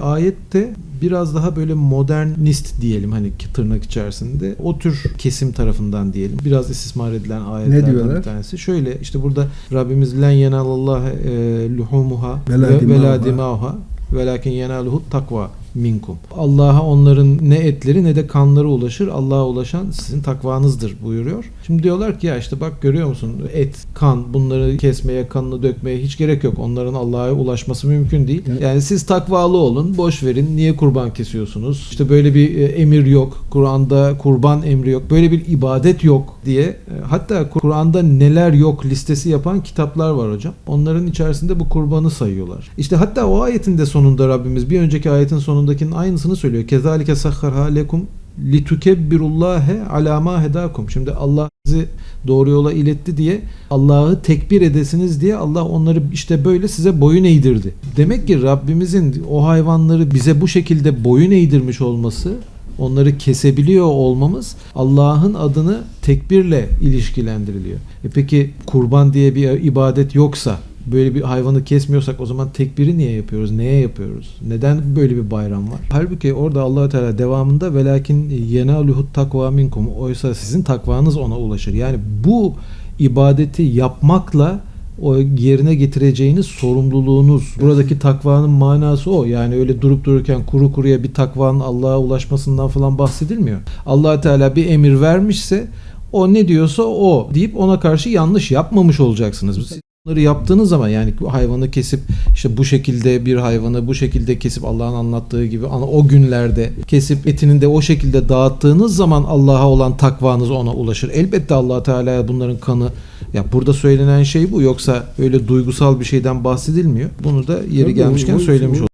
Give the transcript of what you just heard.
ayette biraz daha böyle modernist diyelim hani tırnak içerisinde o tür kesim tarafından diyelim biraz istismar edilen ayetlerden bir tanesi. Şöyle işte burada Rabbimiz len yenalallah e, luhumuha Ve la ve ve dimauha." la dimauha velakin yenaluhu takva minkum. Allah'a onların ne etleri ne de kanları ulaşır. Allah'a ulaşan sizin takvanızdır buyuruyor. Şimdi diyorlar ki ya işte bak görüyor musun et, kan bunları kesmeye, kanını dökmeye hiç gerek yok. Onların Allah'a ulaşması mümkün değil. Yani siz takvalı olun, boş verin. Niye kurban kesiyorsunuz? İşte böyle bir e, emir yok. Kur'an'da kurban emri yok. Böyle bir ibadet yok diye. e, Hatta Kur'an'da neler yok listesi yapan kitaplar var hocam. Onların içerisinde bu kurbanı sayıyorlar. İşte hatta o ayetin de sonunda Rabbimiz bir önceki ayetin sonundakinin aynısını söylüyor. Kezalike sahharha lekum litukebbirullahe ala ma hedakum. Şimdi Allah sizi doğru yola iletti diye Allah'ı tekbir edesiniz diye Allah onları işte böyle size boyun eğdirdi. Demek ki Rabbimizin o hayvanları bize bu şekilde boyun eğdirmiş olması onları kesebiliyor olmamız Allah'ın adını tekbirle ilişkilendiriliyor. E peki kurban diye bir ibadet yoksa böyle bir hayvanı kesmiyorsak o zaman tekbiri niye yapıyoruz? Neye yapıyoruz? Neden böyle bir bayram var? Halbuki orada allah Teala devamında velakin yenaluhut takva minkum. Oysa sizin takvanız ona ulaşır. Yani bu ibadeti yapmakla o yerine getireceğiniz sorumluluğunuz. Buradaki takvanın manası o. Yani öyle durup dururken kuru kuruya bir takvanın Allah'a ulaşmasından falan bahsedilmiyor. allah Teala bir emir vermişse o ne diyorsa o deyip ona karşı yanlış yapmamış olacaksınız. Bunları yaptığınız zaman yani hayvanı kesip işte bu şekilde bir hayvanı bu şekilde kesip Allah'ın anlattığı gibi o günlerde kesip etini de o şekilde dağıttığınız zaman Allah'a olan takvanız ona ulaşır. Elbette Allah Teala'ya bunların kanı ya burada söylenen şey bu yoksa öyle duygusal bir şeyden bahsedilmiyor. Bunu da yeri gelmişken söylemiş o-